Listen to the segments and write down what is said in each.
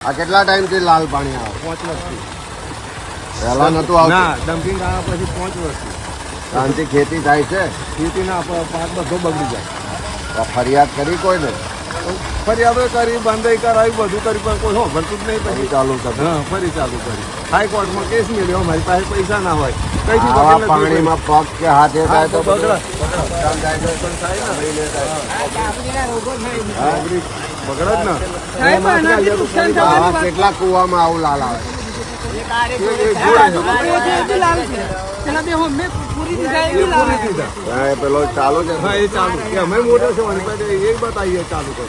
આ કેટલા ટાઈમથી લાલ પાણી આવે? પાંચ વર્ષથી. પહેલા નતું આવતું. ડમ્પિંગ આવ્યા પછી પાંચ વર્ષથી. શાંતિ ખેતી થાય છે? ખેતીના પાક બધો બગડી જાય. ફરિયાદ કરી કોઈ ફરી હવે કરી બંધાઈ કરાવી બધું કરી પણ કોઈ ભરતું જ નહીં પછી. ચાલુ કરે. હા ફરી ચાલુ કરી. હાઈકોર્ટમાં કેસ મેળ્યો મારી પાસે પૈસા ના હોય. આવા પાણીમાં પગ કે હાથે થાય તો બગડે. ને. કેટલા કુવામાં આવું લાલ આવે. દીધા એ પેલો ચાલુ છે હા એ ચાલુ અમે મોટા છે એ બતાવીએ ચાલુ કરો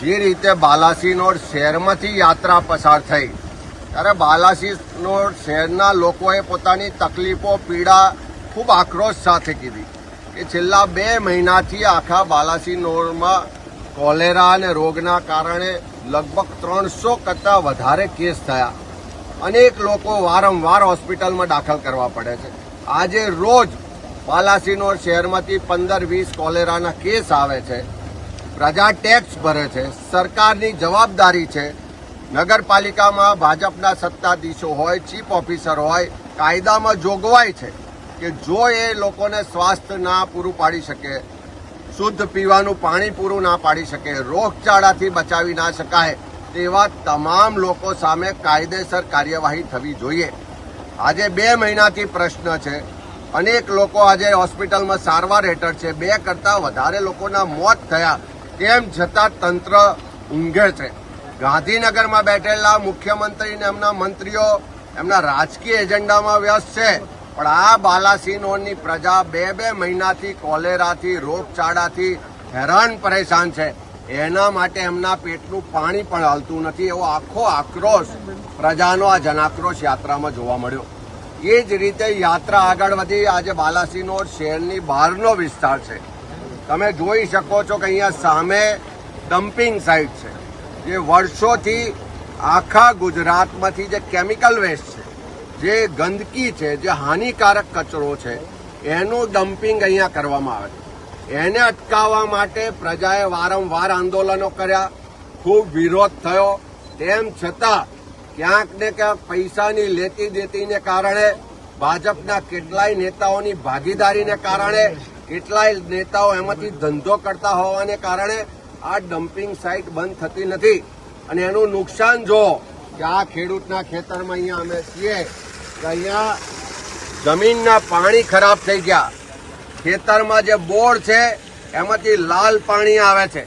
જે રીતે બાલાસીનો શહેરમાંથી યાત્રા પસાર થઈ, ત્યારે બાલાસીનો શહેરના લોકોએ પોતાની તકલીફો, પીડા ખૂબ આક્રોશ સાથે કીધી કે છેલ્લા બે મહિનાથી આખા બાલાસીનોરમાં કોલેરા અને રોગના કારણે લગભગ ત્રણસો કરતાં વધારે કેસ થયા. અનેક લોકો વારંવાર હોસ્પિટલમાં દાખલ કરવા પડે છે. આજે રોજ પાલાસીનો શહેરમાંથી પંદર વીસ કોલેરાના કેસ આવે છે. પ્રજા ટેક્સ ભરે છે. સરકારની જવાબદારી છે. નગરપાલિકામાં ભાજપના સત્તાધીશો હોય, ચીફ ઓફિસર હોય, કાયદામાં જોગવાઈ છે કે જો એ લોકોને સ્વાસ્થ્ય ના પૂરું પાડી શકે, શુદ્ધ પીવાનું પાણી પૂરું ના પાડી શકે, રોગચાળાથી બચાવી ના શકાય, તેવા તમામ લોકો સામે કાયદેસર કાર્યવાહી થવી જોઈએ. આજે બે મહિનાથી પ્રશ્ન છે. અનેક લોકો આજે હોસ્પિટલમાં સારવાર હેઠળ છે. બે કરતાં વધારે લોકોના મોત થયા તેમ છતાં તંત્ર ઊંઘે છે. ગાંધીનગરમાં બેઠેલા મુખ્યમંત્રી અને એમના મંત્રીઓ એમના રાજકીય એજન્ડામાં વ્યસ્ત છે. પણ આ બાલાસિનોરની પ્રજા બે બે મહિનાથી કોલેરાથી, રોગચાળાથી હેરાન પરેશાન છે. એના માટે એમના પેટનું પાણી પણ હાલતું નથી એવો આખો આક્રોશ પ્રજાનો આ જનાક્રોશ યાત્રામાં જોવા મળ્યો. એ જ રીતે યાત્રા આગળ વધી આજે બાલાસિનોર શહેરની બહારનો વિસ્તાર છે. તમે જોઈ શકો છો કે અહીંયા સામે ડમ્પિંગ સાઇટ છે, જે વર્ષોથી આખા ગુજરાતમાંથી જે કેમિકલ વેસ્ટ છે, જે ગંદકી છે, જે હાનિકારક કચરો છે, એનું ડમ્પિંગ અહીંયા કરવામાં આવે છે. એને અટકાવવા માટે પ્રજાએ વારંવાર આંદોલનો કર્યા. ખૂબ વિરોધ થયો. તેમ છતાં, ક્યાંક ને ક્યાંક પૈસાની લેતી દેતીને કારણે, ભાજપના કેટલાય નેતાઓની ભાગીદારીને કારણે, કેટલાય નેતાઓ એમાંથી ધંધો કરતા હોવાને કારણે આ ડમ્પિંગ સાઇટ બંધ થતી નથી. અને એનું નુકસાન જો કે આ ખેડૂતના ખેતરમાં અહીંયા અમે છીએ અહીંયા જમીનના પાણી ખરાબ થઈ ગયા. ખેતરમાં જે બોર છે એમાંથી લાલ પાણી આવે છે.